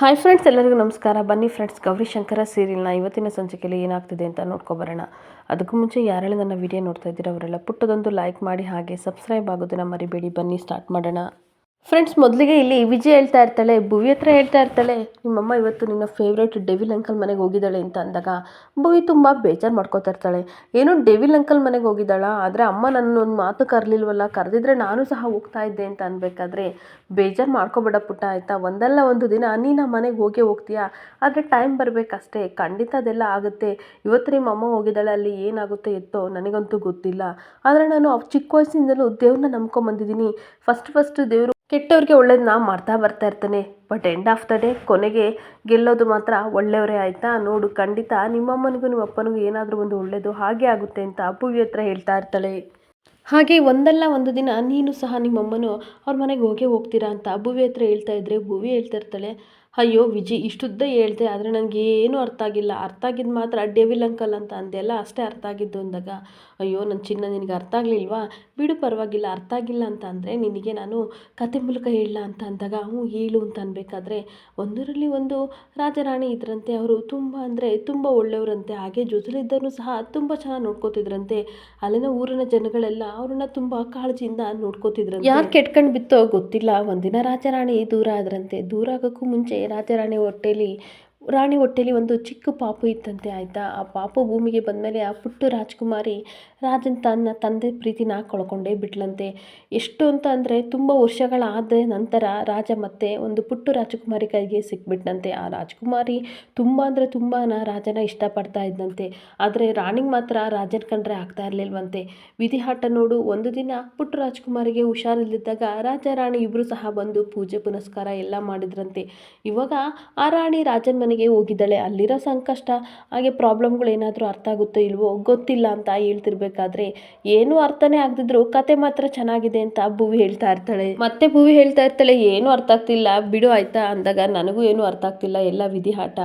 Hi friends ಎಲ್ಲರಿಗೂ ನಮಸ್ಕಾರ. ಬನ್ನಿ ಫ್ರೆಂಡ್ಸ್ ಗೌರಿಶಂಕರ ಸೀರಿಯಲ್ನ ಇವತ್ತಿನ ಸಂಚಿಕೆಯಲ್ಲಿ ಏನಾಗ್ತಿದೆ ಅಂತ ನೋಡ್ಕೊಬರೋಣ. ಅದಕ್ಕೂ ಮುಂಚೆ ಯಾರೆಲ್ಲ ನನ್ನ ವಿಡಿಯೋ ನೋಡ್ತಾ ಇದ್ದೀರಾ, ಅವರೆಲ್ಲ ಪುಟ್ಟದೊಂದು ಲೈಕ್ ಮಾಡಿ ಹಾಗೆ ಸಬ್ಸ್ಕ್ರೈಬ್ ಆಗೋದನ್ನ ಮರಿಬೇಡಿ. ಬನ್ನಿ ಸ್ಟಾರ್ಟ್ ಮಾಡೋಣ. ಫ್ರೆಂಡ್ಸ್ ಮೊದಲಿಗೆ ಇಲ್ಲಿ ವಿಜಯ್ ಹೇಳ್ತಾ ಇರ್ತಾಳೆ, ಭುವಿ ಹತ್ರ ಹೇಳ್ತಾ ಇರ್ತಾಳೆ, ನಿಮ್ಮಮ್ಮ ಇವತ್ತು ನಿನ್ನ ಫೇವ್ರೇಟ್ ಡೆವಿಲ್ ಅಂಕಲ್ ಮನೆಗೆ ಹೋಗಿದ್ದಾಳೆ ಅಂತ ಅಂದಾಗ ಭುವಿ ತುಂಬ ಬೇಜಾರು ಮಾಡ್ಕೋತಾ ಇರ್ತಾಳೆ. ಏನು ಡೆವಿಲ್ ಅಂಕಲ್ ಮನೆಗೆ ಹೋಗಿದ್ದಾಳ, ಆದರೆ ಅಮ್ಮ ನನ್ನ ಒಂದು ಮಾತು ಕರಲಿಲ್ವಲ್ಲ, ಕರೆದಿದ್ರೆ ನಾನು ಸಹ ಹೋಗ್ತಾ ಇದ್ದೆ ಅಂತ ಅನ್ಬೇಕಾದ್ರೆ ಬೇಜಾರು ಮಾಡ್ಕೋಬೇಡ ಪುಟ್ಟ, ಆಯಿತಾ? ಒಂದಲ್ಲ ಒಂದು ದಿನ ನೀನು ಮನೆಗೆ ಹೋಗೇ ಹೋಗ್ತೀಯಾ? ಆದರೆ ಟೈಮ್ ಬರಬೇಕಷ್ಟೇ, ಖಂಡಿತ ಅದೆಲ್ಲ ಆಗುತ್ತೆ. ಇವತ್ತು ನಿಮ್ಮ ಅಮ್ಮ ಹೋಗಿದ್ದಾಳೆ, ಅಲ್ಲಿ ಏನಾಗುತ್ತೆ ಎತ್ತೋ ನನಗಂತೂ ಗೊತ್ತಿಲ್ಲ. ಆದರೆ ನಾನು ಚಿಕ್ಕ ವಯಸ್ಸಿಂದಲೂ ದೇವ್ರನ್ನ ನಂಬ್ಕೊಂಬಂದಿದ್ದೀನಿ ಫಸ್ಟ್ ಫಸ್ಟ್ ದೇವರು ಕೆಟ್ಟವ್ರಿಗೆ ಒಳ್ಳೇದನ್ನ ಮಾಡ್ತಾ ಬರ್ತಾ ಇರ್ತಾನೆ. But end of the day ಕೊನೆಗೆ ಗೆಲ್ಲೋದು ಮಾತ್ರ ಒಳ್ಳೆಯವರೇ ಆಯಿತಾ? ನೋಡು, ಖಂಡಿತ ನಿಮ್ಮಮ್ಮನಿಗೂ ನಿಮ್ಮ ಅಪ್ಪನಿಗೂ ಏನಾದರೂ ಒಂದು ಒಳ್ಳೆಯದು ಹಾಗೆ ಆಗುತ್ತೆ ಅಂತ ಅಪ್ಪುವಿ ಹತ್ರ ಹೇಳ್ತಾ ಇರ್ತಾಳೆ. ಹಾಗೆ ಒಂದಲ್ಲ ಒಂದು ದಿನ ನೀನು ಸಹ ನಿಮ್ಮಮ್ಮನು ಅವ್ರ ಮನೆಗೆ ಹೋಗೇ ಹೋಗ್ತೀರಾ ಅಂತ ಭುವಿ ಹತ್ರ ಹೇಳ್ತಾ ಇದ್ರೆ ಭುವಿ ಹೇಳ್ತಾ ಇರ್ತಾಳೆ. ಅಯ್ಯೋ ವಿಜಿ, ಇಷ್ಟುದ್ದ ಹೇಳ್ದೆ, ಆದರೆ ನನಗೆ ಏನೂ ಅರ್ಥ ಆಗಿಲ್ಲ. ಅರ್ಥ ಆಗಿದ್ದು ಮಾತ್ರ ಡೆವಿಲ್ ಅಂಕಲ್ ಅಂತ ಅಂದೆಲ್ಲ ಅಷ್ಟೇ ಅರ್ಥ ಆಗಿದ್ದು ಅಂದಾಗ, ಅಯ್ಯೋ ನನ್ನ ಚಿನ್ನ ನಿನಗೆ ಅರ್ಥ ಆಗಲಿಲ್ವಾ? ಬಿಡು ಪರವಾಗಿಲ್ಲ, ಅರ್ಥ ಆಗಿಲ್ಲ ಅಂತ ಅಂದರೆ ನಿನಗೆ ನಾನು ಕತೆ ಮೂಲಕ ಹೇಳಲ್ಲ ಅಂತ ಅಂದಾಗ, ಹ್ಞೂ, ಹೇಳು ಅಂತ ಅನ್ಬೇಕಾದ್ರೆ ಒಂದರಲ್ಲಿ ಒಂದು ರಾಜರಾಣಿ ಇದ್ರಂತೆ, ಅವರು ತುಂಬ ಅಂದರೆ ತುಂಬ ಒಳ್ಳೆಯವರಂತೆ ಹಾಗೆ ಜೊತೆಲಿದ್ದವನು ಸಹ ತುಂಬ ಚೆನ್ನಾಗಿ ನೋಡ್ಕೋತಿದ್ರಂತೆ. ಅಲ್ಲಿನ ಊರಿನ ಜನಗಳೆಲ್ಲ ಅವ್ರನ್ನ ತುಂಬ ಕಾಳಜಿಯಿಂದ ನೋಡ್ಕೋತಿದ್ರಂತೆ. ಯಾರು ಕೆಟ್ಕೊಂಡು ಬಿತ್ತೋ ಗೊತ್ತಿಲ್ಲ, ಒಂದಿನ ರಾಜರಾಣಿ ದೂರ ಆದ್ರಂತೆ. ದೂರ ಆಗೋಕ್ಕೂ ಮುಂಚೆ ರಾಜರಾಣಿ ಹೊಟ್ಟೆಲಿ ರಾಣಿ ಹೊಟ್ಟೆಲಿ ಒಂದು ಚಿಕ್ಕ ಪಾಪು ಇತ್ತಂತೆ ಆಯಿತಾ? ಆ ಪಾಪು ಭೂಮಿಗೆ ಬಂದಮೇಲೆ ಆ ಪುಟ್ಟ ರಾಜ್ಕುಮಾರಿ ರಾಜನ್ ತನ್ನ ತಂದೆ ಪ್ರೀತಿನ ಕಳ್ಕೊಂಡೇ ಬಿಟ್ಲಂತೆ. ಎಷ್ಟು ಅಂತ ಅಂದರೆ ತುಂಬ ವರ್ಷಗಳಾದ ನಂತರ ರಾಜ ಮತ್ತೆ ಒಂದು ಪುಟ್ಟ ರಾಜಕುಮಾರಿ ಕೈಗೆ ಸಿಕ್ಬಿಟ್ನಂತೆ. ಆ ರಾಜಕುಮಾರಿ ತುಂಬ ಅಂದರೆ ತುಂಬಾ ರಾಜನ ಇಷ್ಟಪಡ್ತಾ ಇದ್ದಂತೆ. ಆದರೆ ರಾಣಿಗೆ ಮಾತ್ರ ರಾಜನ ಕಂಡ್ರೆ ಆಗ್ತಾ ಇರಲಿಲ್ವಂತೆ. ವಿಧಿಹಾಟ ನೋಡು, ಒಂದು ದಿನ ಪುಟ್ಟ ರಾಜಕುಮಾರಿಗೆ ಹುಷಾರಿಲ್ಲದಿದ್ದಾಗ ರಾಜ, ರಾಣಿ ಇಬ್ಬರು ಸಹ ಬಂದು ಪೂಜೆ ಪುನಸ್ಕಾರ ಎಲ್ಲ ಮಾಡಿದ್ರಂತೆ. ಇವಾಗ ಆ ರಾಣಿ ರಾಜನ ಮನೆಗೆ ಹೋಗಿದ್ದಾಳೆ. ಅಲ್ಲಿರೋ ಸಂಕಷ್ಟ, ಹಾಗೆ ಪ್ರಾಬ್ಲಮ್ಗಳು ಏನಾದರೂ ಅರ್ಥ ಆಗುತ್ತೋ ಇಲ್ವೋ ಗೊತ್ತಿಲ್ಲ ಅಂತ ಹೇಳ್ತಿರ್ಬೇಕಾದ್ರೆ ಏನೂ ಅರ್ಥನೇ ಆಗದಿದ್ರು ಕತೆ ಮಾತ್ರ ಚೆನ್ನಾಗಿದೆ ಅಂತ ಭುವಿ ಹೇಳ್ತಾ ಇರ್ತಾಳೆ. ಮತ್ತೆ ಭುವಿ ಹೇಳ್ತಾ ಇರ್ತಾಳೆ, ಏನೂ ಅರ್ಥ ಆಗ್ತಿಲ್ಲ, ಬಿಡು ಆಯ್ತಾ? ಅಂದಾಗ, ನನಗೂ ಏನೂ ಅರ್ಥ ಆಗ್ತಿಲ್ಲ, ಎಲ್ಲ ವಿಧಿ ಆಟ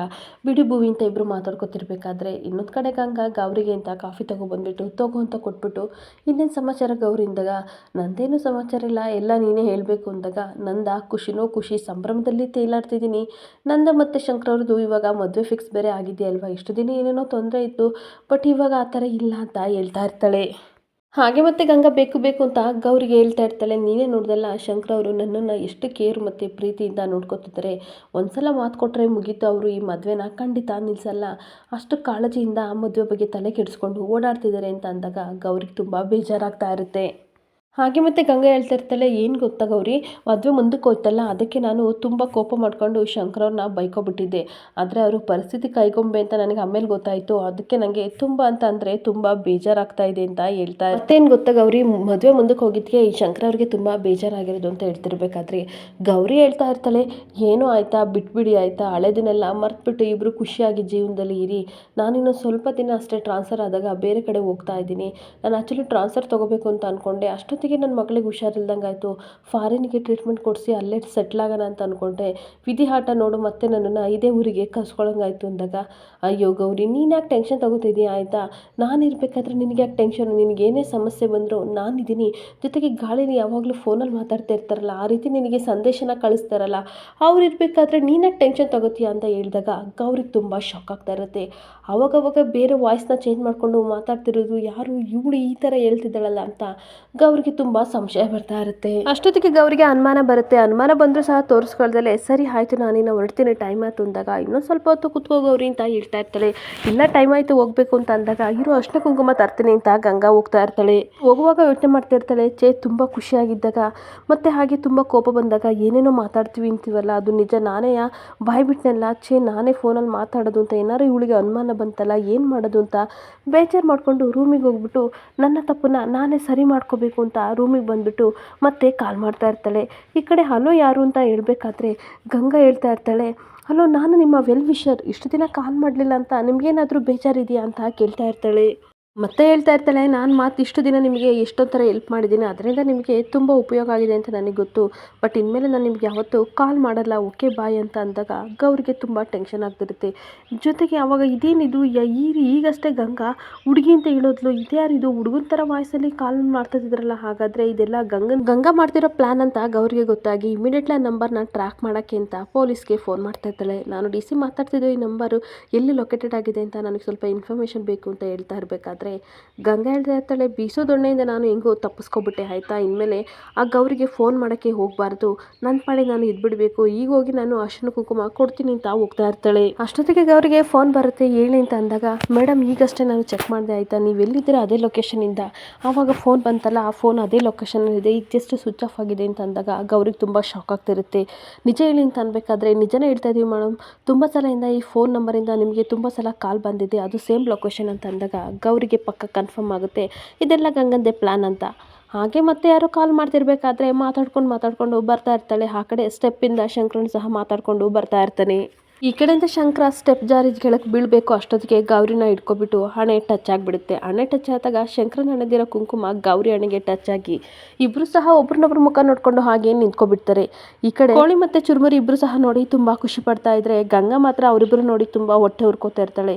ಬಿಡು ಭುವಿ ಅಂತ ಇಬ್ಬರು ಮಾತಾಡ್ಕೊತಿರ್ಬೇಕಾದ್ರೆ, ಇನ್ನೊಂದು ಕಡೆ ಗಂಗ ಗೌರಿಗೆ ಅಂತ ಕಾಫಿ ತಗೊಬಂದ್ಬಿಟ್ಟು ತಗೋ ಅಂತ ಕೊಟ್ಬಿಟ್ಟು, ಇನ್ನೇನು ಸಮಾಚಾರ ಗೌರಿ? ಅಂದಾಗ, ನಂದೇನು ಸಮಾಚಾರ ಇಲ್ಲ, ಎಲ್ಲ ನೀನೇ ಹೇಳಬೇಕು. ಅಂದಾಗ, ನಂದ ಖುಷಿನೋ ಖುಷಿ ಸಂಭ್ರಮದಲ್ಲಿ ತೇಲಾಡ್ತಿದ್ದೀನಿ. ನಂದ ಮತ್ತು ಶಂಕರ್ ಅವ್ರದ್ದು ಇವಾಗ ಮದುವೆ ಫಿಕ್ಸ್ ಬೇರೆ ಆಗಿದೆ ಅಲ್ವಾ ಇಷ್ಟು ದಿನ ಏನೇನೋ ತೊಂದರೆ ಇತ್ತು ಬಟ್ ಇವಾಗ ಆ ಥರ ಇಲ್ಲ ಅಂತ ಹೇಳ್ತಾ ಇರ್ತಾಳೆ. ಹಾಗೆ ಮತ್ತೆ ಗಂಗಾ ಬೇಕು ಬೇಕು ಅಂತ ಗೌರಿಗೆ ಹೇಳ್ತಾ ಇರ್ತಾಳೆ. ನೀನೇ ನೋಡ್ದಲ್ಲ, ಶಂಕರ್ ಅವರು ನನ್ನನ್ನು ಎಷ್ಟು ಕೇರ್ ಮತ್ತು ಪ್ರೀತಿಯಿಂದ ನೋಡ್ಕೊತಿದ್ದಾರೆ ಒಂದ್ಸಲ ಮಾತು ಕೊಟ್ಟರೆ ಮುಗೀತು ಅವರು ಈ ಮದುವೆನ, ಖಂಡಿತ ನಿಲ್ಲಿಸಲ್ಲ ಅಷ್ಟು ಕಾಳಜಿಯಿಂದ ಆ ಮದುವೆ ಬಗ್ಗೆ ತಲೆ ಕೆಡಿಸ್ಕೊಂಡು ಓಡಾಡ್ತಿದ್ದಾರೆ ಅಂತ ಅಂದಾಗ ಗೌರಿಗೆ ತುಂಬ ಬೇಜಾರಾಗ್ತಾ ಇರುತ್ತೆ. ಹಾಗೆ ಮತ್ತೆ ಗಂಗಾ ಹೇಳ್ತಾ ಇರ್ತಾಳೆ ಏನು ಗೊತ್ತಾ ಗೌರಿ? ಮದುವೆ ಮುಂದಕ್ಕೆ ಹೋಯ್ತಲ್ಲ, ಅದಕ್ಕೆ ನಾನು ತುಂಬ ಕೋಪ ಮಾಡಿಕೊಂಡು ಶಂಕರವ್ರನ್ನ ಬೈಕೊಬಿಟ್ಟಿದ್ದೆ. ಆದರೆ ಅವರು ಪರಿಸ್ಥಿತಿ ಕೈಗೊಂಬೆ ಅಂತ ನನಗೆ ಆಮೇಲೆ ಗೊತ್ತಾಯಿತು. ಅದಕ್ಕೆ ನನಗೆ ತುಂಬ ಅಂತ ಅಂದರೆ ತುಂಬ ಬೇಜಾರಾಗ್ತಾ ಇದೆ ಅಂತ ಹೇಳ್ತಾ ಮತ್ತೇನು ಗೊತ್ತಾ ಗೌರಿ? ಮದುವೆ ಮುಂದಕ್ಕೆ ಹೋಗಿದ್ದಕ್ಕೆ ಈ ಶಂಕರ ಅವ್ರಿಗೆ ತುಂಬ ಬೇಜಾರಾಗಿರೋದು ಅಂತ ಹೇಳ್ತಿರ್ಬೇಕಾದ್ರೆ, ಗೌರಿ ಹೇಳ್ತಾ ಇರ್ತಾಳೆ, ಏನೂ ಆಯಿತಾ, ಬಿಟ್ಬಿಡಿ ಆಯಿತಾ, ಹಳೆದಿನೆಲ್ಲ ಮರ್ತ್ಬಿಟ್ಟು ಇಬ್ಬರು ಖುಷಿಯಾಗಿ ಜೀವನದಲ್ಲಿ ಇರಿ. ನಾನಿನ್ನು ಸ್ವಲ್ಪ ದಿನ ಅಷ್ಟೇ ಟ್ರಾನ್ಸ್ಫರ್ ಆದಾಗ ಬೇರೆ ಕಡೆ ಹೋಗ್ತಾ ಇದ್ದೀನಿ. ನಾನು ಆ್ಯಕ್ಚುಲಿ ಟ್ರಾನ್ಸ್ಫರ್ ತೊಗೋಬೇಕು ಅಂತ ಅಂದ್ಕೊಂಡೆ ಅಷ್ಟೊತ್ತಿಗೆ ನನ್ನ ಮಗಳಿಗೆ ಹುಷಾರಿಲ್ದಂಗೆ ಆಯಿತು ಫಾರಿನ್ಗೆ ಟ್ರೀಟ್ಮೆಂಟ್ ಕೊಡಿಸಿ ಅಲ್ಲೇ ಸೆಟ್ಲ್ ಆಗೋಣ ಅಂತ ಅಂದ್ಕೊಂಡೆ ವಿಧಿ ಆಟ ನೋಡು ಮತ್ತೆ ನನ್ನನ್ನು ಇದೇ ಊರಿಗೆ ಕರ್ಸ್ಕೊಳಂಗಾಯ್ತು ಅಂದಾಗ, ಅಯ್ಯೋ ಗೌರಿ, ನೀನು ಯಾಕೆ ಟೆನ್ಷನ್ ತಗೋತಿದ್ದೀಯ ಆಯಿತಾ? ನಾನು ಇರಬೇಕಾದ್ರೆ ನಿನಗೆ ಯಾಕೆ ಟೆನ್ಷನ್ ನಿನಗೆ ಏನೇ ಸಮಸ್ಯೆ ಬಂದರೂ ನಾನಿದ್ದೀನಿ ಜೊತೆಗೆ ಗಾಳಿನ ಯಾವಾಗಲೂ ಫೋನಲ್ಲಿ ಮಾತಾಡ್ತಾ ಇರ್ತಾರಲ್ಲ, ಆ ರೀತಿ ನಿನಗೆ ಸಂದೇಶನ ಕಳಿಸ್ತಾರಲ್ಲ, ಅವ್ರು ಇರಬೇಕಾದ್ರೆ ನೀನು ಯಾಕೆ ಟೆನ್ಷನ್ ತಗೋತೀಯ? ಅಂತ ಹೇಳಿದಾಗ ಗೌರಿಗೆ ತುಂಬ ಶಾಕ್ ಆಗ್ತಾ ಇರುತ್ತೆ. ಅವಾಗವಾಗ ಬೇರೆ ವಾಯ್ಸ್ನ ಚೇಂಜ್ ಮಾಡಿಕೊಂಡು ಮಾತಾಡ್ತಿರೋದು ಯಾರು, ಇವಳು ಈ ಥರ ಹೇಳ್ತಿದ್ದಾಳಲ್ಲ ಅಂತ ತುಂಬಾ ಸಂಶಯ ಬರ್ತಾ ಇರುತ್ತೆ. ಅಷ್ಟೊತ್ತಿಗೆ ಗೌರಿಗೆ ಅನುಮಾನ ಬರುತ್ತೆ. ಅನುಮಾನ ಬಂದರೂ ಸಹ ತೋರಿಸ್ಕೊಳ್ದಲೆ ಸರಿ ಆಯ್ತು ನಾನಿನ್ನ ಹೊರಡ್ತೀನಿ ಟೈಮ್ ಆಯ್ತು ಅಂದಾಗ ಇನ್ನೊಂದು ಸ್ವಲ್ಪ ಹೊತ್ತು ಕುತ್ಕೋ ಗೌರಿ ಅಂತ ಹೇಳ್ತಾ ಇರ್ತಾಳೆ. ಇಲ್ಲ ಟೈಮ್ ಆಯ್ತು, ಹೋಗ್ಬೇಕು ಅಂತ ಅಂದಾಗ ಇರೋ ಅರ್ಶಿನ ಕುಂಕುಮ ತರ್ತೀನಿ ಅಂತ ಗಂಗಾ ಹೋಗ್ತಾ ಇರ್ತಾಳೆ. ಹೋಗುವಾಗ ಯೋಚನೆ ಮಾಡ್ತಾ ಇರ್ತಾಳೆ ಚೇ ತುಂಬ ಖುಷಿಯಾಗಿದ್ದಾಗ. ಮತ್ತೆ ಹಾಗೆ ತುಂಬಾ ಕೋಪ ಬಂದಾಗ, ಏನೇನೋ ಮಾತಾಡ್ತೀವಿ ಅಂತೀವಲ್ಲ, ಅದು ನಿಜ ನಾನೇ ಬಾಯ್ ಬಿಟ್ಟನಲ್ಲ ಛೇ, ನಾನೇ ಫೋನಲ್ಲಿ ಮಾತಾಡೋದು ಅಂತ ಏನಾರು ಇವಳಿಗೆ ಅನುಮಾನ ಬಂತಲ್ಲ, ಏನು ಮಾಡೋದು ಅಂತ ಬೇಜಾರು ಮಾಡಿಕೊಂಡು ರೂಮಿಗೆ ಹೋಗ್ಬಿಟ್ಟು, ನನ್ನ ತಪ್ಪನ್ನ ನಾನೇ ಸರಿ ಮಾಡ್ಕೋಬೇಕು ಅಂತ ರೂಮಿಗೆ ಬಂದುಬಿಟ್ಟು ಮತ್ತೆ ಕಾಲ್ ಮಾಡ್ತಾ ಇರ್ತಾಳೆ. ಈ ಕಡೆ ಹಲೋ ಯಾರು ಅಂತ ಹೇಳ್ಬೇಕಾದ್ರೆ ಗಂಗಾ ಹೇಳ್ತಾ ಇರ್ತಾಳೆ. ಹಲೋ, ನಾನು ನಿಮ್ಮ ವೆಲ್ ವಿಷರ್ ಇಷ್ಟು ದಿನ ಕಾಲ್ ಮಾಡಲಿಲ್ಲ ಅಂತ ನಿಮಗೇನಾದರೂ ಬೇಜಾರಿದೆಯಾ? ಅಂತ ಕೇಳ್ತಾ ಇರ್ತಾಳೆ. ಮತ್ತೆ ಹೇಳ್ತಾ ಇರ್ತಾಳೆ, ನಾನು ಮಾತು ಇಷ್ಟು ದಿನ ನಿಮಗೆ ಎಷ್ಟೊಂದು ಥರ ಹೆಲ್ಪ್ ಮಾಡಿದ್ದೀನಿ, ಅದರಿಂದ ನಿಮಗೆ ತುಂಬ ಉಪಯೋಗ ಆಗಿದೆ ಅಂತ ನನಗೆ ಗೊತ್ತು. ಬಟ್ ಇನ್ಮೇಲೆ ನಾನು ನಿಮ್ಗೆ ಯಾವತ್ತೂ ಕಾಲ್ ಮಾಡಲ್ಲ ಓಕೆ ಬಾಯ್ ಅಂತ ಅಂದಾಗ ಗೌರಿಗೆ ತುಂಬ ಟೆನ್ಷನ್ ಆಗ್ತಿರುತ್ತೆ. ಜೊತೆಗೆ ಅವಾಗ ಇದೇನಿದು ಈ ಈಗಷ್ಟೇ ಗಂಗಾ ಹುಡುಗಿ ಅಂತ ಹೇಳೋದ್ಲು ಇದ್ಯಾರಿದು ಹುಡುಗನ ಥರ ವಾಯ್ಸಲ್ಲಿ ಕಾಲ್ ಮಾಡ್ತಿದ್ರಲ್ಲ ಹಾಗಾದರೆ ಇದೆಲ್ಲ ಗಂಗನ್, ಗಂಗಾ ಮಾಡ್ತಿರೋ ಪ್ಲ್ಯಾನ್ ಅಂತ ಗೌರಿಗೆ ಗೊತ್ತಾಗಿ ಇಮಿಡಿಯೇಟ್ಲಿ ಆ ನಂಬರ್ನ ಟ್ರ್ಯಾಕ್ ಮಾಡೋಕ್ಕೆ ಅಂತ ಪೊಲೀಸ್ಗೆ ಫೋನ್ ಮಾಡ್ತಾ ಇರ್ತಾಳೆ. ನಾನು ಡಿ ಸಿ ಮಾತಾಡ್ತಿದ್ದೆ ಈ ನಂಬರು ಎಲ್ಲಿ ಲೊಕೇಟೆಡ್ ಆಗಿದೆ ಅಂತ ನನಗೆ ಸ್ವಲ್ಪ ಇನ್ಫಾರ್ಮೇಷನ್ ಬೇಕು ಅಂತ ಹೇಳ್ತಾ ಇರಬೇಕಾದ್ರೆ ಗಂಗಾ ಹೇಳ್ತಾ ಬೀಸೋ ದೊಣ್ಣೆಯಿಂದ ನಾನು ಹೆಂಗೋ ತಪ್ಪಿಸ್ಕೊಬಿಟ್ಟೆ, ಆಯಿತಾ? ಇನ್ಮೇಲೆ ಆ ಗೌರಿಗೆ ಫೋನ್ ಮಾಡೋಕ್ಕೆ ಹೋಗಬಾರ್ದು. ನನ್ನ ಪಾಡಿಗೆ ನಾನು ಇದ್ಬಿಡಬೇಕು. ಈಗ ಹೋಗಿ ನಾನು ಅರ್ಶಿನ ಕುಂಕುಮ ಕೊಡ್ತೀನಿ ಅಂತ ಹೋಗ್ತಾ ಇರ್ತಾಳೆ. ಅಷ್ಟೊತ್ತಿಗೆ ಗೌರಿಗೆ ಫೋನ್ ಬರುತ್ತೆ ಹೇಳಿ ಅಂತ ಅಂದಾಗ ಮೇಡಮ್ ಈಗಷ್ಟೇ ನಾನು ಚೆಕ್ ಮಾಡಿದೆ, ಆಯಿತಾ? ನೀವು ಎಲ್ಲಿದ್ದೀರಾ ಅದೇ ಲೊಕೇಶನಿಂದ ಆವಾಗ ಫೋನ್ ಬಂತಲ್ಲ, ಆ ಫೋನ್ ಅದೇ ಲೊಕೇಶನಲ್ಲಿದೆ ಈಗ ಜಸ್ಟ್ ಸ್ವಿಚ್ ಆಫ್ ಆಗಿದೆ ಅಂತ ಅಂದಾಗ ಗೌರಿಗೆ ತುಂಬ ಶಾಕ್ ಆಗ್ತಿರುತ್ತೆ. ನಿಜ ಹೇಳಿ ಅಂತ ಅನ್ಬೇಕಾದ್ರೆ, ನಿಜನೇ ಹೇಳ್ತಾ ಇದೀವಿ ಮೇಡಮ್ ತುಂಬ ಸಲದಿಂದ ಈ ಫೋನ್ ನಂಬರಿಂದ ನಿಮಗೆ ತುಂಬ ಸಲ ಕಾಲ್ ಬಂದಿದೆ, ಅದು ಸೇಮ್ ಲೊಕೇಶನ್ ಅಂತ ಅಂದಾಗ ಗೌರಿಗೆ ಪಕ್ಕ ಕನ್ಫರ್ಮ್ ಆಗುತ್ತೆ. ಇದೆಲ್ಲ ಗಂಗಂದೆ ಪ್ಲ್ಯಾನ್ ಅಂತ. ಹಾಗೆ ಮತ್ತೆ ಯಾರೋ ಕಾಲ್ ಮಾಡ್ತಿರ್ಬೇಕಾದ್ರೆ ಮಾತಾಡ್ಕೊಂಡು ಮಾತಾಡ್ಕೊಂಡು ಬರ್ತಾ ಇರ್ತಾಳೆ. ಆ ಕಡೆ ಸ್ಟೆಪ್ಪಿಂದ ಶಂಕರನ್ ಸಹ ಮಾತಾಡ್ಕೊಂಡು ಬರ್ತಾ ಇರ್ತಾನೆ. ಈ ಕಡೆಯಿಂದ ಶಂಕರ ಸ್ಟೆಪ್ ಜಾರಿ ಕೆಳಕ್ಕೆ ಬೀಳಬೇಕು. ಅಷ್ಟೊತ್ತಿಗೆ ಗೌರಿನ ಇಟ್ಕೊಬಿಟ್ಟು ಹಣೆ ಟಚ್ ಆಗಿಬಿಡುತ್ತೆ. ಹಣೆ ಟಚ್ ಆದಾಗ ಶಂಕರನ ಹಣೆದಿರೋ ಕುಂಕುಮ ಗೌರಿ ಹಣೆಗೆ ಟಚ್ ಆಗಿ ಇಬ್ಬರು ಸಹ ಒಬ್ರನ್ನೊಬ್ರ ಮುಖ ನೋಡ್ಕೊಂಡು ಹಾಗೆ ನಿಂತ್ಕೊಬಿಡ್ತಾರೆ. ಈ ಕಡೆ ಕೋಳಿ ಮತ್ತೆ ಚುರುಮುರಿ ಇಬ್ಬರು ಸಹ ನೋಡಿ ತುಂಬಾ ಖುಷಿ ಪಡ್ತಾ ಇದ್ರೆ ಗಂಗಾ ಮಾತ್ರ ಅವರಿಬ್ಬರು ನೋಡಿ ತುಂಬಾ ಹೊಟ್ಟೆ ಹುರ್ಕೋತಾ ಇರ್ತಾಳೆ.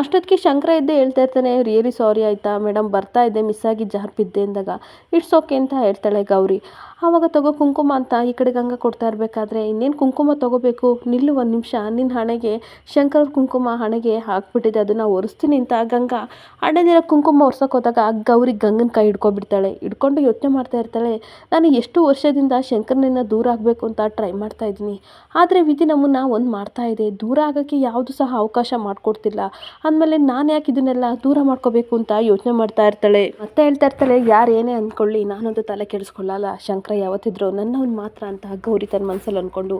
ಅಷ್ಟೊತ್ತಿಗೆ ಶಂಕರ ಇದ್ದೇ ಹೇಳ್ತಾ ಇರ್ತಾನೆ ರಿಯಲಿ ಸಾರಿ ಆಯಿತಾ ಮೇಡಮ್ ಬರ್ತಾ ಇದ್ದೆ ಮಿಸ್ ಆಗಿ ಜಾರ್ ಬಿದ್ದೆ ಅಂದಾಗ. ಇಟ್ಸ್ ಓಕೆ ಅಂತ ಹೇಳ್ತಾಳೆ ಗೌರಿ. ಆವಾಗ ತಗೋ ಕುಂಕುಮ ಅಂತ ಈ ಕಡೆ ಗಂಗಾ ಕೊಡ್ತಾ ಇರಬೇಕಾದ್ರೆ ಇನ್ನೇನು ಕುಂಕುಮ ತಗೋಬೇಕು? ನಿಲ್ಲು ಒಂದು ನಿಮಿಷ ನಿನ್ನ ಹಣೆಗೆ ಶಂಕರ ಕುಂಕುಮ ಹಣೆಗೆ ಹಾಕ್ಬಿಟ್ಟಿದೆ. ಅದನ್ನು ಒರೆಸ್ತೀನಿ ಅಂತ ಗಂಗಾ. ಹಣೆದಿರೋ ಕುಂಕುಮ ಒರ್ಸಕ್ಕೆ ಹೋದಾಗ ಗೌರಿ ಗಂಗನ ಕೈ ಹಿಡ್ಕೊಬಿಡ್ತಾಳೆ. ಹಿಡ್ಕೊಂಡು ಯೋಚನೆ ಮಾಡ್ತಾ ಇರ್ತಾಳೆ, ನಾನು ಎಷ್ಟು ವರ್ಷದಿಂದ ಶಂಕರನಿಂದ ದೂರ ಆಗಬೇಕು ಅಂತ ಟ್ರೈ ಮಾಡ್ತಾ ಇದ್ದೀನಿ. ಆದರೆ ವಿಧಿ ನಮ್ಮನ್ನು ಒಂದು ಮಾಡ್ತಾ ಇದೆ. ದೂರ ಆಗೋಕ್ಕೆ ಯಾವುದು ಸಹ ಅವಕಾಶ ಮಾಡಿಕೊಡ್ತಿಲ್ಲ. ಅಂದಮೇಲೆ ನಾನು ಯಾಕೆ ಇದನ್ನೆಲ್ಲ ದೂರ ಮಾಡ್ಕೋಬೇಕು ಅಂತ ಯೋಚನೆ ಮಾಡ್ತಾ ಇರ್ತಾಳೆ. ಮತ್ತೆ ಹೇಳ್ತಾ ಇರ್ತಾಳೆ, ಯಾರು ಏನೇ ಅಂದ್ಕೊಳ್ಳಿ ನಾನೊಂದು ತಲೆ ಕೆಡಿಸ್ಕೊಳ್ಳಲ್ಲ. ಶಂಕರ ಯಾವತ್ತಿದ್ರು ನನ್ನವನು ಮಾತ್ರ ಅಂತ ಗೌರಿ ತನ್ನ ಮನಸ್ಸಲ್ಲಿ ಅಂದ್ಕೊಂಡು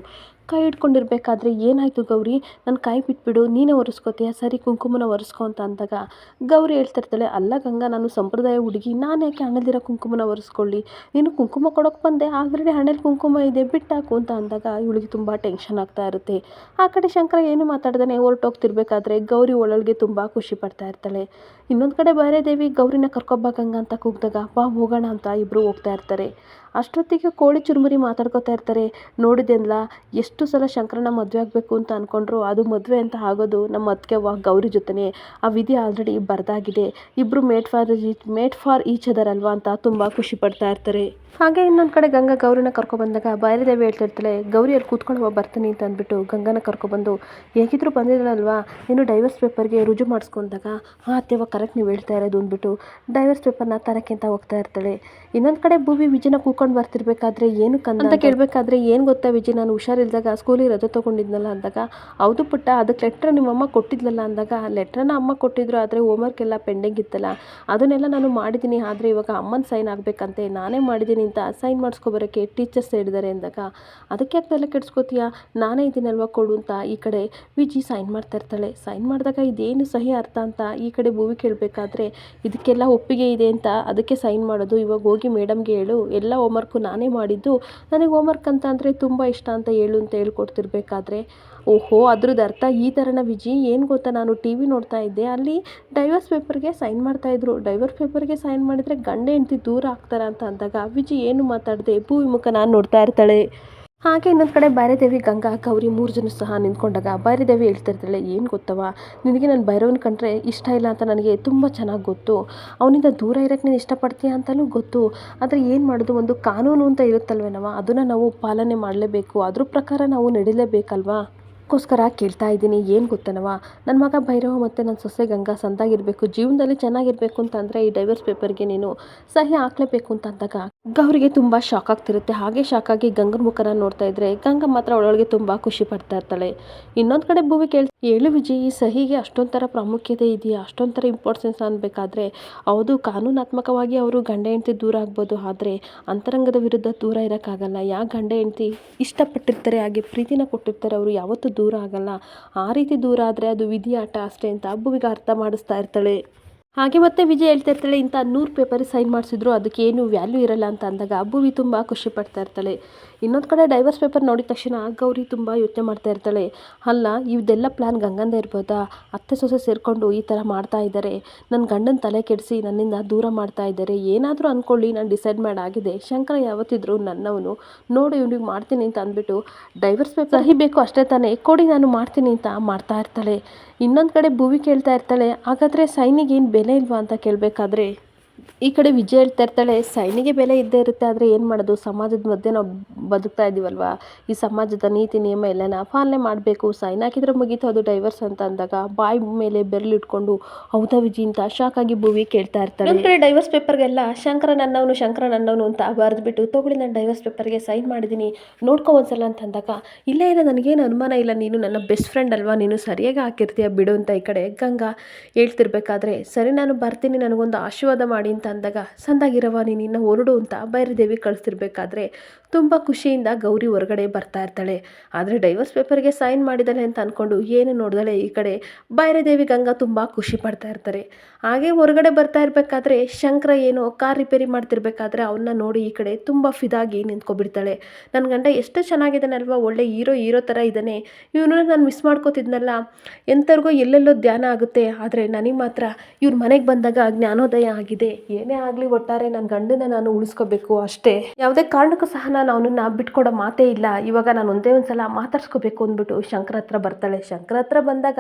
ಕೈ ಹಿಡ್ಕೊಂಡಿರ್ಬೇಕಾದ್ರೆ ಏನಾಯಿತು ಗೌರಿ? ನನ್ನ ಕೈ ಬಿಟ್ಬಿಡು, ನೀನೇ ಒರೆಸ್ಕೋತೀಯ? ಸರಿ, ಕುಂಕುಮನ ಒರೆಸ್ಕೊ ಅಂತ ಅಂದಾಗ ಗೌರಿ ಹೇಳ್ತಾ ಇರ್ತಾಳೆ, ಅಲ್ಲ ಗಂಗಾ, ನಾನು ಸಂಪ್ರದಾಯ ಹುಡುಗಿ, ನಾನು ಯಾಕೆ ಕುಂಕುಮನ ಒರೆಸ್ಕೊಳ್ಳಿ? ನೀನು ಕುಂಕುಮ ಕೊಡೋಕೆ ಬಂದೆ, ಆಲ್ರೆಡಿ ಹಣೆಲಿ ಕುಂಕುಮ ಇದೆ, ಬಿಟ್ಟಾಕು ಅಂತ ಅಂದಾಗ ಇವಳಿಗೆ ತುಂಬ ಟೆನ್ಷನ್ ಆಗ್ತಾ ಇರುತ್ತೆ. ಆ ಕಡೆ ಶಂಕರ ಏನು ಮಾತಾಡ್ದಾನೆ, ಹೊರಟೋಗ್ತಿರ್ಬೇಕಾದ್ರೆ ಗೌರಿ ಒಳಗೆ ತುಂಬ ಖುಷಿ ಪಡ್ತಾ ಇರ್ತಾಳೆ. ಇನ್ನೊಂದು ಕಡೆ ಬೇರೆ ದೇವಿ ಗೌರಿನ ಕರ್ಕೊಬ್ಬ ಗಂಗಾ ಅಂತ ಕೂಗಿದಾಗ, ಬಾ ಹೋಗೋಣ ಅಂತ ಇಬ್ಬರು ಹೋಗ್ತಾ ಇರ್ತಾರೆ. ಅಷ್ಟೊತ್ತಿಗೆ ಕೋಳಿ ಚುರುಮುರಿ ಮಾತಾಡ್ಕೋತಾ ಇರ್ತಾರೆ. ನೋಡಿದೆಲ್ಲ ಎಷ್ಟು ಸಲ ಶಂಕರನ ಮದುವೆ ಆಗಬೇಕು ಅಂತ ಅಂದ್ಕೊಂಡ್ರು ಅದು ಮದುವೆ ಅಂತ ಆಗೋದು ನಮ್ಮ ಅತ್ತಿಗೆ ವಾ ಗೌರಿ ಜೊತೆನೇ. ಆ ವಿಧಿ ಆಲ್ರೆಡಿ ಬರ್ದಾಗಿದೆ. ಇಬ್ಬರು made for made for each other ಅಲ್ವಾ ಅಂತ ತುಂಬ ಖುಷಿ ಪಡ್ತಾ ಇರ್ತಾರೆ. ಹಾಗೆ ಇನ್ನೊಂದು ಕಡೆ ಗಂಗಾ ಗೌರಿನ ಕರ್ಕೊಬಂದಾಗ ದೇವಿ ಹೇಳ್ತಾ ಇರ್ತಾಳೆ ಗೌರಿ ಅಲ್ಲಿ ಕೂತ್ಕೊಳ್ಳುವ ಬರ್ತೀನಿ ಅಂತ ಅಂದ್ಬಿಟ್ಟು ಗಂಗನ ಕರ್ಕೊಬಂದು ಹೇಗಿದ್ರು ಬಂದಿದ್ದಾರಲ್ವಾ ಇನ್ನು ಡೈವರ್ಸ್ ಪೇಪರ್ಗೆ ರುಜು ಮಾಡಿಸ್ಕೊಂಡಾಗ? ಹಾಂ ಅತ್ತೆವ ಕರೆಕ್ಟ್ ನೀವು ಹೇಳ್ತಾ ಇರೋದು ಅಂದ್ಬಿಟ್ಟು ಡೈವರ್ಸ್ ಪೇಪರ್ನ ತರಕ್ಕೆ ಅಂತ ಹೋಗ್ತಾ ಇರ್ತಾಳೆ. ಇನ್ನೊಂದು ಕಡೆ ಭೂಮಿ ವಿಜಯನ ಕೂಕೊಂಡು ಬರ್ತಿರ್ಬೇಕಾದ್ರೆ ಏನು ಕಂದ ಅಂತ ಕೇಳಬೇಕಾದ್ರೆ ಏನು ಗೊತ್ತಾ ವಿಜಯ್? ನಾನು ಹುಷಾರಿಲ್ದಾಗ ಸ್ಕೂಲಿಗೆ ರಜೆ ತೊಗೊಂಡಿದ್ನಲ್ಲ ಅಂದಾಗ ಹೌದು ಪುಟ್ಟ ಅದಕ್ಕೆ ಲೆಟ್ರ್ ನಿಮ್ಮಮ್ಮ ಕೊಟ್ಟಿದ್ಲಲ್ಲ ಅಂದಾಗ ಲೆಟ್ರನ್ನ ಅಮ್ಮ ಕೊಟ್ಟಿದ್ರು ಆದರೆ ಹೋಮ್ವರ್ಕ್ ಎಲ್ಲ ಪೆಂಡಿಂಗ್ ಇತ್ತಲ್ಲ. ಅದನ್ನೆಲ್ಲ ನಾನು ಮಾಡಿದ್ದೀನಿ ಆದರೆ ಇವಾಗ ಅಮ್ಮನ ಸೈನ್ ಆಗಬೇಕಂತೆ. ನಾನೇ ಮಾಡಿದ್ದೀನಿ ಅಂತ ಸೈನ್ ಮಾಡಿಸ್ಕೊಬರೋಕ್ಕೆ ಟೀಚರ್ಸ್ ಹೇಳಿದ್ದಾರೆ ಅಂದಾಗ ಅದಕ್ಕೆ ಯಾಕೆ ತಲೆ ಕೆಡಿಸ್ಕೋತೀಯ? ನಾನೇ ಇದ್ದೀನಲ್ವ ಕೊಡು ಅಂತ ಈ ಕಡೆ ವಿಜಿ ಸೈನ್ ಮಾಡ್ತಾ ಇರ್ತಾಳೆ. ಸೈನ್ ಮಾಡಿದಾಗ ಇದೇನು ಸಹಿ ಅರ್ಥ ಅಂತ ಈ ಕಡೆ ಭೂವಿ ಕೇಳಬೇಕಾದ್ರೆ ಇದಕ್ಕೆಲ್ಲ ಒಪ್ಪಿಗೆ ಇದೆ ಅಂತ ಅದಕ್ಕೆ ಸೈನ್ ಮಾಡೋದು ಇವಾಗ ಹೋಗಿ ಮೇಡಮ್ಗೆ ಹೇಳು, ಎಲ್ಲ ಹೋಮ್ವರ್ಕು ನಾನೇ ಮಾಡಿದ್ದು. ನನಗೆ ಹೋಮ್ವರ್ಕ್ ಅಂತ ಅಂದರೆ ತುಂಬ ಇಷ್ಟ ಅಂತ ಹೇಳು ಅಂತ ಹೇಳ್ಕೊಡ್ತಿರ್ಬೇಕಾದ್ರೆ. ಓಹೋ, ಅದ್ರದ್ದು ಅರ್ಥ ಈ ಥರನ ವಿಜಿ, ಏನು ಗೊತ್ತಾ? ನಾನು ಟಿ ವಿ ನೋಡ್ತಾ ಇದ್ದೆ. ಅಲ್ಲಿ ಡೈವರ್ಸ್ ಪೇಪರ್ಗೆ ಸೈನ್ ಮಾಡ್ತಾಯಿದ್ರು ಡೈವರ್ಸ್ ಪೇಪರ್ಗೆ ಸೈನ್ ಮಾಡಿದರೆ ಗಂಡ ಹೆಂಡತಿ ದೂರ ಆಗ್ತಾರೆ ಅಂತ ಅಂದಾಗ, ವಿಜಿ ಏನು ಮಾತಾಡಿದೆ? ಭೂವಿಮುಖ ನಾನು ನೋಡ್ತಾ ಇರ್ತಾಳೆ. ಹಾಗೆ ಇನ್ನೊಂದು ಕಡೆ ಭೈರದೇವಿ, ಗಂಗಾ, ಗೌರಿ ಮೂರು ಜನ ಸಹ ನಿಂತ್ಕೊಂಡಾಗ ಭೈರದೇವಿ ಹೇಳ್ತಿರ್ತಾಳೆ ಏನು ಗೊತ್ತವ ನಿನಗೆ ನಾನು ಭೈರವನ ಕಂಡ್ರೆ ಇಷ್ಟ ಇಲ್ಲ ಅಂತ ನನಗೆ ತುಂಬ ಚೆನ್ನಾಗಿ ಗೊತ್ತು. ಅವನಿಂದ ದೂರ ಇರೋಕ್ಕೆ ನೀನು ಇಷ್ಟಪಡ್ತೀಯ ಅಂತಲೂ ಗೊತ್ತು. ಆದರೆ ಏನು ಮಾಡೋದು? ಒಂದು ಕಾನೂನು ಅಂತ ಇರುತ್ತಲ್ವೇನವ ಅದನ್ನು ನಾವು ಪಾಲನೆ ಮಾಡಲೇಬೇಕು. ಅದ್ರ ಪ್ರಕಾರ ನಾವು ನಡಿಲೇಬೇಕಲ್ವಾ? ಅದಕ್ಕೋಸ್ಕರ ಕೇಳ್ತಾ ಇದ್ದೀನಿ. ಏನು ಗೊತ್ತನವ ನನ್ನ ಮಗ ಭೈರವ ಮತ್ತು ನನ್ನ ಸೊಸೆ ಗಂಗಾ ಸಂದಾಗಿರಬೇಕು. ಜೀವನದಲ್ಲಿ ಚೆನ್ನಾಗಿರಬೇಕು ಅಂತಂದರೆ ಈ ಡೈವರ್ಸ್ ಪೇಪರ್ಗೆ ನೀನು ಸಹಿ ಹಾಕ್ಲೇಬೇಕು ಅಂತ ಅಂದಾಗ ಗೌರಿಗೆ ತುಂಬ ಶಾಕ್ ಆಗ್ತಿರುತ್ತೆ. ಹಾಗೆ ಶಾಕ್ ಆಗಿ ಗಂಗನ ಮುಖನ ನೋಡ್ತಾ ಇದ್ರೆ ಗಂಗ ಮಾತ್ರ ಅವಳೊಳಗೆ ತುಂಬ ಖುಷಿ ಪಡ್ತಾ ಇರ್ತಾಳೆ. ಇನ್ನೊಂದು ಕಡೆ ಭೂವಿ ಕೇಳ್ ಹೇಳು ವಿಜಯ್, ಈ ಸಹಿಗೆ ಅಷ್ಟೊಂಥರ ಪ್ರಾಮುಖ್ಯತೆ ಇದೆಯಾ? ಅಷ್ಟೊಂಥರ ಇಂಪಾರ್ಟೆನ್ಸ್ ಅನ್ಬೇಕಾದ್ರೆ ಹೌದು ಕಾನೂನಾತ್ಮಕವಾಗಿ ಅವರು ಗಂಡ ಹೆಂಡತಿ ದೂರ ಆಗ್ಬೋದು. ಆದರೆ ಅಂತರಂಗದ ವಿರುದ್ಧ ದೂರ ಇರೋಕ್ಕಾಗಲ್ಲ. ಯಾ ಗಂಡ ಹೆಂಡತಿ ಇಷ್ಟಪಟ್ಟಿರ್ತಾರೆ, ಹಾಗೆ ಪ್ರೀತಿನ ಕೊಟ್ಟಿರ್ತಾರೆ, ಅವರು ಯಾವತ್ತೂ ದೂರ ಆಗಲ್ಲ. ಆ ರೀತಿ ದೂರ ಆದರೆ ಅದು ವಿಧಿಯಾಟ ಅಷ್ಟೇ ಅಂತ ಭೂವಿಗೆ ಅರ್ಥ ಮಾಡಿಸ್ತಾ ಇರ್ತಾಳೆ. ಹಾಗೆ ಮತ್ತೆ ವಿಜಯ್ ಹೇಳ್ತಾ ಇರ್ತಾಳೆ, ಇಂಥ ನೂರು ಪೇಪರ್ ಸೈನ್ ಮಾಡಿಸಿದ್ರು, ಅದಕ್ಕೆ ಏನು ವ್ಯಾಲ್ಯೂ ಇರಲ್ಲ ಅಂತ ಅಂದಾಗ ಅಬ್ಬುವಿ ತುಂಬ ಖುಷಿ ಪಡ್ತಾ ಇರ್ತಾಳೆ. ಇನ್ನೊಂದು ಕಡೆ ಡೈವರ್ಸ್ ಪೇಪರ್ ನೋಡಿದ ತಕ್ಷಣ ಗೌರಿ ತುಂಬ ಯೋಚನೆ ಮಾಡ್ತಾ ಇರ್ತಾಳೆ. ಅಲ್ಲ ಇದೆಲ್ಲ ಪ್ಲ್ಯಾನ್ ಗಂಗಂದೇ ಇರ್ಬೋದಾ? ಅತ್ತೆ ಸೊಸೆ ಸೇರಿಕೊಂಡು ಈ ಥರ ಮಾಡ್ತಾ ಇದ್ದಾರೆ ನನ್ನ ಗಂಡನ ತಲೆ ಕೆಡಿಸಿ ನನ್ನಿಂದ ದೂರ ಮಾಡ್ತಾ ಇದ್ದಾರೆ ಏನಾದರೂ ಅಂದ್ಕೊಳ್ಳಿ ನಾನು ಡಿಸೈಡ್ ಮಾಡಾಗಿದೆ ಶಂಕರ ಯಾವತ್ತಿದ್ರು ನನ್ನವನು. ನೋಡು, ಇವ್ನಿಗೆ ಮಾಡ್ತೀನಿ ಅಂತ ಅಂದ್ಬಿಟ್ಟು ಡೈವರ್ಸ್ ಪೇಪರ್ ಸಹಿ ಬೇಕು ಅಷ್ಟೇ ತಾನೇ. ಕೊಡಿ, ನಾನು ಮಾಡ್ತೀನಿ ಅಂತ ಮಾಡ್ತಾ ಇರ್ತಾಳೆ. ಇನ್ನೊಂದು ಕಡೆ ಭೂವಿ ಕೇಳ್ತಾ ಇರ್ತಾಳೆ. ಹಾಗಾದರೆ ಸೈನಿಗೆ ಏನು ಬೆಲೆ ಇಲ್ವಾ ಅಂತ ಕೇಳಬೇಕಾದ್ರೆ? ಈ ಕಡೆ ವಿಜಯ ಹೇಳ್ತಾ ಇರ್ತಾಳೆ, ಸೈನಿಗೆ ಬೆಲೆ ಇದ್ದೇ ಇರುತ್ತೆ, ಆದರೆ ಏನು ಮಾಡೋದು? ಸಮಾಜದ ಮಧ್ಯೆ ನಾವು ಬದುಕ್ತಾ ಇದ್ದೀವಲ್ವಾ ಈ ಸಮಾಜದ ನೀತಿ, ನಿಯಮ ಎಲ್ಲನ ಪಾಲನೆ ಮಾಡಬೇಕು. ಸೈನ್ ಹಾಕಿದ್ರೆ ಮುಗೀತು, ಅದು ಡೈವರ್ಸ್ ಅಂತ ಅಂದಾಗ ಬಾಯಿ ಮೇಲೆ ಬೆರಳಿಟ್ಕೊಂಡು ಹೌದಾ ವಿಜಿ? ಅಂತ ಶಾಕ್ ಆಗಿ ಭೂವಿ ಕೇಳ್ತಾ ಇರ್ತಾಳೆ. ಒಂದು ಕಡೆ ಡೈವರ್ಸ್ ಪೇಪರ್ಗೆಲ್ಲ ಶಂಕರ ನನ್ನವನು ಶಂಕರ ನನ್ನವನು ಅಂತ ಬರೆದ್ಬಿಟ್ಟು ತಗೊಳ್ಳಿ, ನಾನು ಡೈವರ್ಸ್ ಪೇಪರ್ಗೆ ಸೈನ್ ಮಾಡಿದ್ದೀನಿ ನೋಡ್ಕೊ ಒಂದ್ಸಲ ಅಂತ ಅಂದಾಗ, ಇಲ್ಲ ಇಲ್ಲ, ನನಗೇನು ಅನುಮಾನ ಇಲ್ಲ, ನೀನು ನನ್ನ ಬೆಸ್ಟ್ ಫ್ರೆಂಡ್ ಅಲ್ವಾ? ನೀನು ಸರಿಯಾಗಿ ಹಾಕಿರ್ತೀಯ, ಬಿಡು ಅಂತ ಈ ಕಡೆ ಗಂಗಾ ಹೇಳ್ತಿರ್ಬೇಕಾದ್ರೆ, ಸರಿ, ನಾನು ಬರ್ತೀನಿ, ನನಗೊಂದು ಆಶೀರ್ವಾದ ಮಾಡಿ ಅಂತ ಅಂದಾಗ ಸಂದಾಗಿರವ ನೀನು ಇನ್ನು ಹೊರಡು ಅಂತ ಭೈರದೇವಿ ಕಳಿಸ್ತಿರ್ಬೇಕಾದ್ರೆ ತುಂಬ ಖುಷಿಯಿಂದ ಗೌರಿ ಹೊರಗಡೆ ಬರ್ತಾ ಇರ್ತಾಳೆ. ಆದರೆ ಡೈವರ್ಸ್ ಪೇಪರ್ಗೆ ಸೈನ್ ಮಾಡಿದ್ದಾಳೆ ಅಂತ ಅಂದ್ಕೊಂಡು ಏನು ನೋಡಿದಳೆ ಈ ಕಡೆ ಭೈರದೇವಿ ಗಂಗಾ ತುಂಬ ಖುಷಿ ಪಡ್ತಾ ಇರ್ತಾರೆ. ಹಾಗೆ ಹೊರಗಡೆ ಬರ್ತಾ ಇರಬೇಕಾದ್ರೆ ಶಂಕರ ಏನೋ ಕಾರ್ ರಿಪೇರಿ ಮಾಡ್ತಿರ್ಬೇಕಾದ್ರೆ ಅವನ್ನ ನೋಡಿ ಈ ಕಡೆ ತುಂಬ ಫಿದಾಗಿ ನಿಂತ್ಕೊಬಿಡ್ತಾಳೆ. ನನ್ನ ಗಂಡ ಎಷ್ಟು ಚೆನ್ನಾಗಿದ್ದಾನಲ್ವ, ಒಳ್ಳೆ ಹೀರೋ ಹೀರೋ ಥರ ಇದ್ದಾನೆ. ಇವನು ನಾನು ಮಿಸ್ ಮಾಡ್ಕೋತಿದ್ನಲ್ಲ ಎಂಥವ್ರಿಗೋ ಎಲ್ಲೆಲ್ಲೋ ಧ್ಯಾನ ಆಗುತ್ತೆ. ಆದರೆ ನನಗೆ ಮಾತ್ರ ಇವ್ರ ಮನೆಗೆ ಬಂದಾಗ ಜ್ಞಾನೋದಯ ಆಗಿದೆ. ಏನೇ ಆಗಲಿ ಒಟ್ಟಾರೆ ನನ್ನ ಗಂಡನ ನಾನು ಉಳಿಸ್ಕೋಬೇಕು ಅಷ್ಟೇ. ಯಾವುದೇ ಕಾರಣಕ್ಕೂ ಸಹ ನಾನು ಅವನನ್ನ ಬಿಟ್ಕೊಡೋ ಮಾತೇ ಇಲ್ಲ. ಇವಾಗ ನಾನು ಒಂದೇ ಒಂದು ಸಲ ಮಾತಾಡ್ಸ್ಕೋಬೇಕು ಅಂದ್ಬಿಟ್ಟು ಶಂಕರ ಹತ್ರ ಬರ್ತಾಳೆ. ಶಂಕರ ಹತ್ರ ಬಂದಾಗ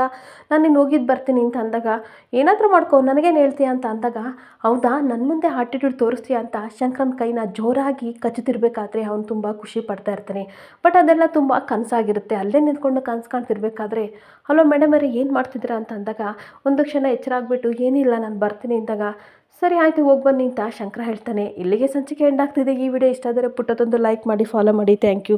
ನಾನು ನೀನು ಹೋಗಿದ್ದು ಬರ್ತೀನಿ ಅಂತ ಅಂದಾಗ, ಏನಾದರೂ ಮಾಡ್ಕೋ, ನನಗೇನು ಹೇಳ್ತೀಯ ಅಂತ ಅಂದಾಗ, ಹೌದಾ ನನ್ನ ಮುಂದೆ ಆಟಿಟ್ಯೂಡ್ ತೋರಿಸ್ತೀಯ ಅಂತ ಶಂಕರನ ಕೈನ ಜೋರಾಗಿ ಕಚ್ಚುತ್ತಿರ್ಬೇಕಾದ್ರೆ ಅವನು ತುಂಬ ಖುಷಿ ಪಡ್ತಾ ಇರ್ತಾನೆ. ಬಟ್ ಅದೆಲ್ಲ ತುಂಬ ಕನಸಾಗಿರುತ್ತೆ. ಅಲ್ಲೇ ನಿಂತ್ಕೊಂಡು ಕನಸು ಕಾಣ್ತಿರ್ಬೇಕಾದ್ರೆ, ಹಲೋ ಮೇಡಮ್ ಅವರೇ ಏನು ಮಾಡ್ತಿದ್ದೀರಾ? ಅಂತ ಅಂದಾಗ, ಒಂದು ಕ್ಷಣ ಎಚ್ಚರ ಆಗಿಬಿಟ್ಟು ಏನಿಲ್ಲ, ನಾನು ಬರ್ತೀನಿ ಅಂದಾಗ ಸರಿ ಆಯಿತು, ಹೋಗಿ ಬನ್ನಿ ಅಂತ ಶಂಕರ ಹೇಳ್ತಾನೆ. ಇಲ್ಲಿಗೆ ಸಂಚಿಕೆ ಎಂಡ್ ಆಗ್ತಿದೆ ಈ ವಿಡಿಯೋ. ಇಷ್ಟ ಆದರೆ ಪುಟ್ಟದೊಂದು ಲೈಕ್ ಮಾಡಿ ಫಾಲೋ ಮಾಡಿ. Thank you